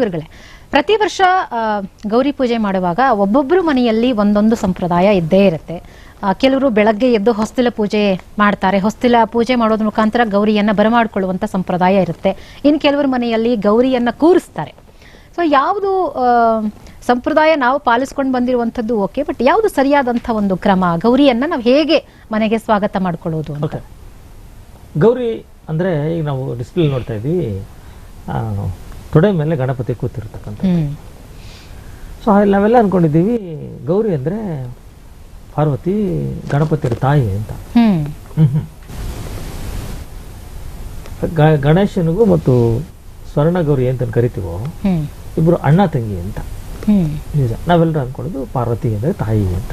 ಗುರುಗಳೇ ಪ್ರತಿ ವರ್ಷ ಗೌರಿ ಪೂಜೆ ಮಾಡುವಾಗ ಒಬ್ಬೊಬ್ಬರು ಮನೆಯಲ್ಲಿ ಒಂದೊಂದು ಸಂಪ್ರದಾಯ ಇದ್ದೇ ಇರುತ್ತೆ. ಕೆಲವರು ಬೆಳಗ್ಗೆ ಎದ್ದು ಹೊಸ್ತಿಲ ಪೂಜೆ ಮಾಡ್ತಾರೆ. ಹೊಸ್ತಿಲ ಪೂಜೆ ಮಾಡೋದ್ರ ಮುಖಾಂತರ ಗೌರಿಯನ್ನ ಬರಮಾಡಿಕೊಳ್ಳುವಂಥ ಸಂಪ್ರದಾಯ ಇರುತ್ತೆ. ಇನ್ನು ಕೆಲವರು ಮನೆಯಲ್ಲಿ ಗೌರಿಯನ್ನ ಕೂರಿಸ್ತಾರೆ. ಸೊ ಯಾವುದು ಸಂಪ್ರದಾಯ ನಾವು ಪಾಲಿಸ್ಕೊಂಡು ಬಂದಿರುವಂಥದ್ದು ಓಕೆ, ಬಟ್ ಯಾವುದು ಸರಿಯಾದಂಥ ಒಂದು ಕ್ರಮ? ಗೌರಿಯನ್ನ ನಾವು ಹೇಗೆ ಮನೆಗೆ ಸ್ವಾಗತ ಮಾಡ್ಕೊಳ್ಳೋದು ಅಂತ? ಗೌರಿ ಅಂದರೆ ಈಗ ನಾವು ಡಿಸ್ಪ್ಲೇ ನೋಡ್ತಾ ಇದ್ದೀವಿ. ತೊಡೆ ಮೇಲೆ ಗಣಪತಿ ಕೂತಿರ್ತಕ್ಕಂಥ ಸೊ ಅಲ್ಲಿ ನಾವೆಲ್ಲ ಅನ್ಕೊಂಡಿದ್ದೀವಿ ಗೌರಿ ಅಂದರೆ ಪಾರ್ವತಿ ಗಣಪತಿಯ ತಾಯಿ ಅಂತ. ಗಣೇಶನಿಗೂ ಮತ್ತು ಸ್ವರ್ಣ ಗೌರಿ ಅಂತ ಕರಿತೀವೋ ಇಬ್ಬರು ಅಣ್ಣ ತಂಗಿ ಅಂತ. ನಿಜ. ನಾವೆಲ್ಲರೂ ಅನ್ಕೊಳ್ಳೋದು ಪಾರ್ವತಿ ಅಂದರೆ ತಾಯಿ ಅಂತ.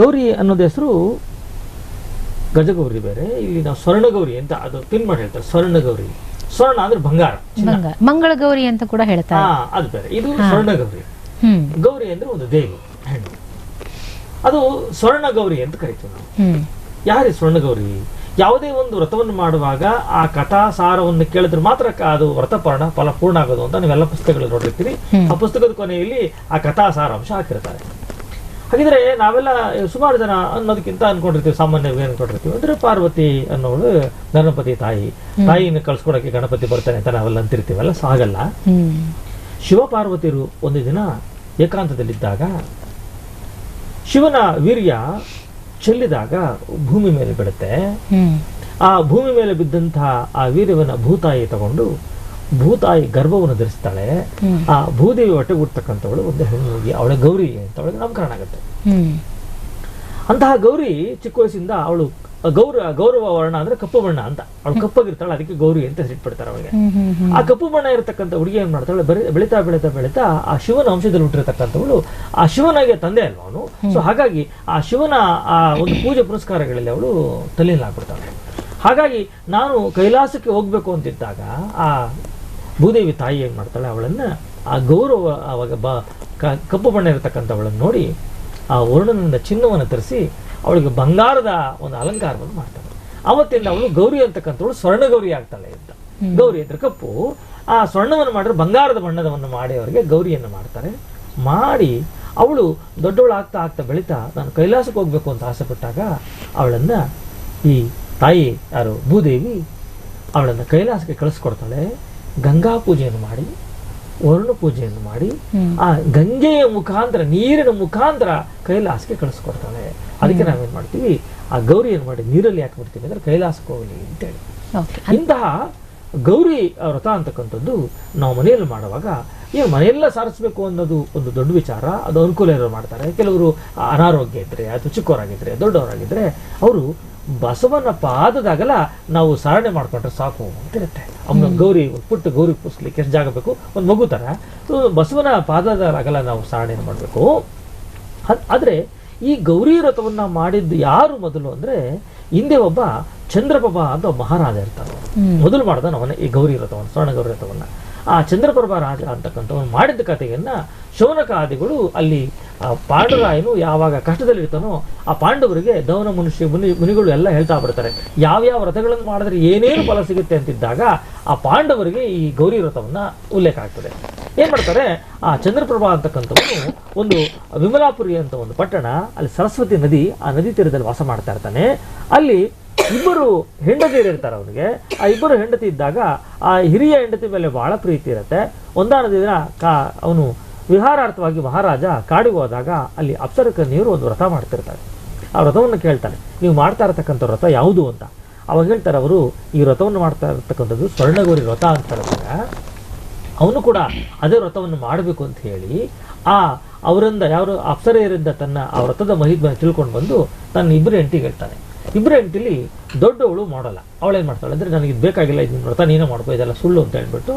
ಗೌರಿ ಅನ್ನೋದು ಹೆಸರು ಗಜಗೌರಿ ಬೇರೆ. ಇಲ್ಲಿ ನಾವು ಸ್ವರ್ಣಗೌರಿ ಅಂತ ಅದು ತಿನ್ ಮಾಡಿ ಹೇಳ್ತಾರೆ ಸ್ವರ್ಣಗೌರಿ. ಸ್ವರ್ಣ ಅಂದ್ರೆ ಬಂಗಾರ. ಮಂಗಳ ಗೌರಿ ಅಂತ ಕೂಡ ಹೇಳ್ತಾರೆ. ಅದು ಬೇರೆ. ಇದು ಸ್ವರ್ಣ ಗೌರಿ ಗೌರಿ ಅಂದ್ರೆ ಒಂದು ದೇವಿ ಹೆಣ್ಣು. ಅದು ಸ್ವರ್ಣ ಗೌರಿ ಅಂತ ಕರಿತೀವಿ ನಾವು. ಹ್ಮ್. ಸ್ವರ್ಣ ಗೌರಿ ಯಾವುದೇ ಒಂದು ವ್ರತವನ್ನು ಮಾಡುವಾಗ ಆ ಕಥಾ ಸಾರವನ್ನು ಕೇಳಿದ್ರೆ ಮಾತ್ರ ಅದು ವ್ರತಪರ್ಣ ಫಲ ಪೂರ್ಣ ಆಗೋದು ಅಂತ ನೀವೆಲ್ಲ ಪುಸ್ತಕಗಳು ನೋಡಿರ್ತೀರಿ ಆ ಪುಸ್ತಕದ ಕೊನೆಯಲ್ಲಿ ಆ ಕಥಾ ಸಾರಾಂಶ ಹಾಕಿರ್ತಾರೆ. ಹಾಗಿದ್ರೆ ನಾವೆಲ್ಲ ಸುಮಾರು ಜನ ಅನ್ನೋದಕ್ಕಿಂತ ಅನ್ಕೊಂಡಿರ್ತೀವಿ ಸಾಮಾನ್ಯವಾಗಿ ಅನ್ಕೊಂಡಿರ್ತೀವಿ. ಅಂದ್ರೆ ಪಾರ್ವತಿ ಅನ್ನೋಳು ಗಣಪತಿ ತಾಯಿ. ತಾಯಿನ ಕಳ್ಸ್ಕೊಡಕ್ಕೆ ಗಣಪತಿ ಬರ್ತಾನೆ ಅಂತ ನಾವೆಲ್ಲ ಅಂತಿರ್ತೀವಲ್ಲ ಸೊ ಹಾಗಲ್ಲ. ಹ್ಮ್. ಒಂದು ದಿನ ಏಕಾಂತದಲ್ಲಿದ್ದಾಗ ಶಿವನ ವೀರ್ಯ ಚೆಲ್ಲಿದಾಗ ಭೂಮಿ ಮೇಲೆ ಬೀಳುತ್ತೆ ಆ ಭೂಮಿ ಮೇಲೆ ಬಿದ್ದಂತಹ ಆ ವೀರ್ಯವನ್ನ ಭೂತಾಯಿ ತಗೊಂಡು ಭೂತಾಯಿ ಗರ್ಭವನ್ನು ಧರಿಸ್ತಾಳೆ ಆ ಭೂದೇವಿ ಹೊಟ್ಟೆಗುಡ್ತಕ್ಕಂಥವಳು ಒಂದು ಹೆಣ್ಣು ಹೋಗಿ ಅವಳ ಗೌರಿ ಅಂತ ಅವಳಿಗೆ ನಾಮಕರಣ ಆಗುತ್ತೆ. ಅಂತಹ ಗೌರಿ ಚಿಕ್ಕ ವಯಸ್ಸಿಂದ ಅವಳು ಗೌರ ಗೌರವ ವರ್ಣ ಅಂದ್ರೆ ಕಪ್ಪು ಬಣ್ಣ ಅಂತ. ಅವಳು ಕಪ್ಪಾಗಿರ್ತಾಳೆ ಅದಕ್ಕೆ ಗೌರಿ ಅಂತ ಹೆಸರಿಟ್ಬಿಡ್ತಾರೆ ಅವಳಿಗೆ. ಆ ಕಪ್ಪು ಬಣ್ಣ ಇರತಕ್ಕಂಥ ಹುಡುಗಿ ಏನ್ ಮಾಡ್ತಾಳೆ ಬೆಳಿತಾ ಬೆಳೀತಾ ಬೆಳೀತಾ ಬೆಳೀತಾ ಆ ಶಿವನ ಅಂಶದಲ್ಲಿ ಹುಟ್ಟಿರತಕ್ಕಂಥವಳು ಆ ಶಿವನಿಗೆ ತಂದೆ ಅಲ್ವಾ ಅವನು? ಸೊ ಹಾಗಾಗಿ ಆ ಶಿವನ ಆ ಒಂದು ಪೂಜೆ ಪುರಸ್ಕಾರಗಳಲ್ಲಿ ಅವಳು ತಲೀನಾಗ್ಬಿಡ್ತಾಳೆ ಹಾಗಾಗಿ ನಾನು ಕೈಲಾಸಕ್ಕೆ ಹೋಗ್ಬೇಕು ಅಂತಿದ್ದಾಗ ಆ ಭೂದೇವಿ ತಾಯಿ ಏನು ಮಾಡ್ತಾಳೆ ಅವಳನ್ನ ಆ ಗೌರವ ಆವಾಗ ಬ ಕ- ಕಪ್ಪು ಬಣ್ಣ ಇರತಕ್ಕಂಥವಳನ್ನು ನೋಡಿ ಆ ವರ್ಣನಿಂದ ಚಿನ್ನವನ್ನು ತರಿಸಿ ಅವಳಿಗೆ ಬಂಗಾರದ ಒಂದು ಅಲಂಕಾರವನ್ನು ಮಾಡ್ತಾಳೆ. ಅವತ್ತಿಂದ ಅವಳು ಗೌರಿ ಅಂತಕ್ಕಂಥವಳು ಸ್ವರ್ಣ ಗೌರಿ ಆಗ್ತಾಳೆ ಅಂತ. ಗೌರಿ ಅಂದ್ರೆ ಕಪ್ಪು. ಆ ಸ್ವರ್ಣವನ್ನು ಮಾಡಿದ್ರೆ ಬಂಗಾರದ ಬಣ್ಣದವನ್ನು ಮಾಡಿ ಅವರಿಗೆ ಗೌರಿಯನ್ನು ಮಾಡ್ತಾರೆ. ಮಾಡಿ ಅವಳು ದೊಡ್ಡವಳು ಆಗ್ತಾ ಆಗ್ತಾ ಬೆಳೀತಾ ನಾನು ಕೈಲಾಸಕ್ಕೆ ಹೋಗ್ಬೇಕು ಅಂತ ಆಸೆ ಪಟ್ಟಾಗ ಅವಳನ್ನ ಈ ತಾಯಿ ಯಾರು ಭೂದೇವಿ ಅವಳನ್ನು ಕೈಲಾಸಕ್ಕೆ ಕಳಿಸ್ಕೊಡ್ತಾಳೆ. ಗಂಗಾ ಪೂಜೆಯನ್ನು ಮಾಡಿ ವರುಣ ಪೂಜೆಯನ್ನು ಮಾಡಿ ಆ ಗಂಗೆಯ ಮುಖಾಂತರ ನೀರಿನ ಮುಖಾಂತರ ಕೈಲಾಸಕ್ಕೆ ಕಳಿಸ್ಕೊಡ್ತಾಳೆ. ಅದಕ್ಕೆ ನಾವೇನ್ ಮಾಡ್ತೀವಿ? ಆ ಗೌರಿ ಏನ್ ಮಾಡಿ ನೀರಲ್ಲಿ ಯಾಕೆ ಬಿಡ್ತೀವಿ ಅಂದ್ರೆ ಕೈಲಾಸಕ್ಕೆ ಹೋಗಲಿ ಅಂತೇಳಿ. ಇಂತಹ ಗೌರಿ ವ್ರತ ಅಂತಕ್ಕಂಥದ್ದು ನಾವು ಮನೆಯಲ್ಲಿ ಮಾಡುವಾಗ ಏನು ಮನೆಯೆಲ್ಲ ಸಾರಿಸ್ಬೇಕು ಅನ್ನೋದು ಒಂದು ದೊಡ್ಡ ವಿಚಾರ. ಅದು ಅನುಕೂಲ ಇರೋರು ಮಾಡ್ತಾರೆ. ಕೆಲವರು ಅನಾರೋಗ್ಯ ಇದ್ರೆ ಅಥವಾ ಚಿಕ್ಕವರಾಗಿದ್ರೆ ದೊಡ್ಡವರಾಗಿದ್ರೆ ಅವರು ಬಸವನ ಪಾದದಾಗಲ ನಾವು ಸಾರಣೆ ಮಾಡ್ಕೊಂಡ್ರೆ ಸಾಕು ಅಂತಿರುತ್ತೆ. ಅವನ ಗೌರಿ ಒಂದು ಪುಟ್ಟ ಗೌರಿ ಪುಸ್ಲಿಕ್ಕೆ ಎಷ್ಟು ಜಾಗ ಬೇಕು ಒಂದು ಮಗು ಥರ ಬಸವನ ಪಾದದಾಗಲ್ಲ ನಾವು ಸಾರಣೆ ಮಾಡಬೇಕು. ಆದರೆ ಈ ಗೌರಿ ರಥವನ್ನ ಮಾಡಿದ್ದು ಯಾರು ಮೊದಲು ಅಂದ್ರೆ ಹಿಂದೆ ಒಬ್ಬ ಚಂದ್ರಪ್ರಭ ಅಂತ ಮಹಾರಾಜ ಇರ್ತಾನೆ. ಮೊದಲು ಮಾಡ್ದ ನಾವನ್ನ ಈ ಗೌರಿ ರಥವನ್ನು ಸ್ವರ್ಣ ಗೌರಿ ವ್ರತವನ್ನ. ಆ ಚಂದ್ರಪ್ರಭ ರಾಜ ಅಂತಕ್ಕಂಥವನು ಮಾಡಿದ ಕಥೆಯನ್ನ ಶೌನಕಾದಿಗಳು ಅಲ್ಲಿ ಪಾಂಡುರಾಯನು ಯಾವಾಗ ಕಷ್ಟದಲ್ಲಿರ್ತಾನೋ ಆ ಪಾಂಡವರಿಗೆ ದೌನ ಮನುಷ್ಯ ಮುನಿ ಮುನಿಗಳು ಎಲ್ಲ ಹೇಳ್ತಾ ಬರ್ತಾರೆ. ಯಾವ್ಯಾವ ವ್ರತಗಳನ್ನು ಮಾಡಿದ್ರೆ ಏನೇನು ಫಲ ಸಿಗುತ್ತೆ ಅಂತಿದ್ದಾಗ ಆ ಪಾಂಡವರಿಗೆ ಈ ಗೌರಿ ವ್ರತವನ್ನ ಉಲ್ಲೇಖ ಆಗ್ತದೆ. ಏನು ಮಾಡ್ತಾರೆ? ಆ ಚಂದ್ರಪ್ರಭಾ ಅಂತಕ್ಕಂಥವನು ಒಂದು ವಿಮಲಾಪುರಿ ಅಂತ ಒಂದು ಪಟ್ಟಣ, ಅಲ್ಲಿ ಸರಸ್ವತಿ ನದಿ, ಆ ನದಿ ತೀರದಲ್ಲಿ ವಾಸ ಮಾಡ್ತಾ ಇರ್ತಾನೆ. ಅಲ್ಲಿ ಇಬ್ಬರು ಹೆಂಡತಿಯರು ಇರ್ತಾರೆ ಅವನಿಗೆ. ಆ ಇಬ್ಬರು ಹೆಂಡತಿ ಇದ್ದಾಗ ಆ ಹಿರಿಯ ಹೆಂಡತಿ ಮೇಲೆ ಬಹಳ ಪ್ರೀತಿ ಇರುತ್ತೆ. ಒಂದಾನದ ದಿನ ಕಾ ಅವನು ವಿಹಾರಾರ್ಥವಾಗಿ ಮಹಾರಾಜ ಕಾಡಿಗೆ ಹೋದಾಗ ಅಲ್ಲಿ ಅಪ್ಸರಕ ನೀರು ಒಂದು ವ್ರತ ಮಾಡ್ತಿರ್ತಾರೆ ಆ ವ್ರತವನ್ನು ಕೇಳ್ತಾನೆ. ನೀವು ಮಾಡ್ತಾ ಇರತಕ್ಕಂಥ ವ್ರತ ಯಾವುದು ಅಂತ? ಅವಾಗ ಹೇಳ್ತಾರೆ ಅವರು, ಈ ವ್ರತವನ್ನು ಮಾಡ್ತಾ ಇರತಕ್ಕಂಥದ್ದು ಸ್ವರ್ಣಗೌರಿ ವ್ರತ ಅಂತಾರೆ ಅವನು ಕೂಡ ಅದೇ ವ್ರತವನ್ನು ಮಾಡಬೇಕು ಅಂತ ಹೇಳಿ, ಆ ಅವರಿಂದ ಯಾರು ಅಪ್ಸರೆಯರಿಂದ ತನ್ನ ಆ ವ್ರತದ ಮಹಿತ್ವ ತಿಳ್ಕೊಂಡು ಬಂದು ತನ್ನ ಇಬ್ಬರು ಹೆಂಡತಿಗೆ ಹೇಳ್ತಾನೆ. ಇಬ್ಬರು ಹೆಂಡತಿಲಿ ದೊಡ್ಡವಳು ಮಾಡೋಲ್ಲ. ಅವಳೇನು ಮಾಡ್ತಾಳೆ ಅಂದರೆ ನನಗೆ ಇದು ಬೇಕಾಗಿಲ್ಲ, ಇದು ವ್ರತ ನೀನೇ ಮಾಡ್ಕೋ, ಇದೆಲ್ಲ ಸುಳ್ಳು ಅಂತ ಹೇಳ್ಬಿಟ್ಟು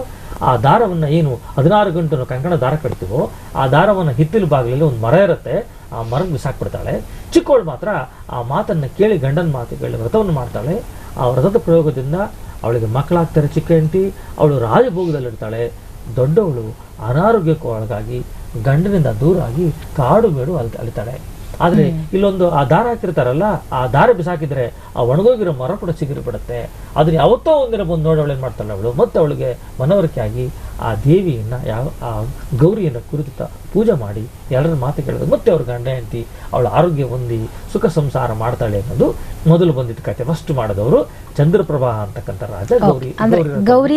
ಆ ದಾರವನ್ನು ಏನು ಹದಿನಾರು ಗಂಟೆ ಕಂಕಣ ದಾರ ಕಟ್ತೀವೋ, ಆ ದಾರವನ್ನು ಹಿತ್ತಿಲು ಬಾಗಿಲಲ್ಲಿ ಒಂದು ಮರ ಇರುತ್ತೆ, ಆ ಮರಕ್ಕೆ ಬಿಸಾಕ್ಬಿಡ್ತಾಳೆ. ಚಿಕ್ಕವಳು ಮಾತ್ರ ಆ ಮಾತನ್ನು ಕೇಳಿ ಗಂಡನ ಮಾತು ಕೇಳಿ ವ್ರತವನ್ನು ಮಾಡ್ತಾಳೆ. ಆ ವ್ರತದ ಪ್ರಯೋಗದಿಂದ ಅವಳಿಗೆ ಮಕ್ಕಳಾಗ್ತಾರೆ ಚಿಕ್ಕ ಹೆಂಡತಿ, ಅವಳು ರಾಜಭೋಗದಲ್ಲಿರ್ತಾಳೆ ದೊಡ್ಡವಳು ಅನಾರೋಗ್ಯಕ್ಕೆ ಒಳಗಾಗಿ ಗಂಡನಿಂದ ದೂರಾಗಿ ಕಾಡು ಬೇಡು ಅಲ್ ಅಲಿತಾಳೆ ಆದ್ರೆ ಇಲ್ಲೊಂದು ಆ ದಾರ ಹಾಕಿರ್ತಾರಲ್ಲ ಆ ದಾರ ಬಿಸಾಕಿದ್ರೆ ಆ ಒಣಗೋಗಿರೋ ಮರ ಕೂಡ ಚಿಗುರಿ ಬಿಡುತ್ತೆ ಅದನ್ನ ಯಾವತ್ತೋ ಒಂದಿನ ಬಂದು ನೋಡಿ ಅವಳು ಏನ್ ಮಾಡ್ತಾಳೆ ಅವಳು. ಮತ್ತೆ ಅವಳಿಗೆ ಮನವರಿಕೆಯಾಗಿ ಆ ದೇವಿಯನ್ನ ಯಾವ ಆ ಗೌರಿಯನ್ನ ಕುರಿತು ಪೂಜೆ ಮಾಡಿ ಎಲ್ಲರ ಮಾತು ಕೇಳಿದ್ರು ಮತ್ತೆ ಅವ್ರ ಗಂಡ ಹೆಂಡತಿ ಅವಳ ಆರೋಗ್ಯ ಹೊಂದಿ ಸುಖ ಸಂಸಾರ ಮಾಡ್ತಾಳೆ ಅನ್ನೋದು ಮೊದಲು ಬಂದಿದ್ದ ಕತೆ. ಫಸ್ಟ್ ಮಾಡಿದವರು ಚಂದ್ರಪ್ರಭಾ ಅಂತಕ್ಕಂಥ ರಾಜ ಗೌರಿ ಗೌರಿ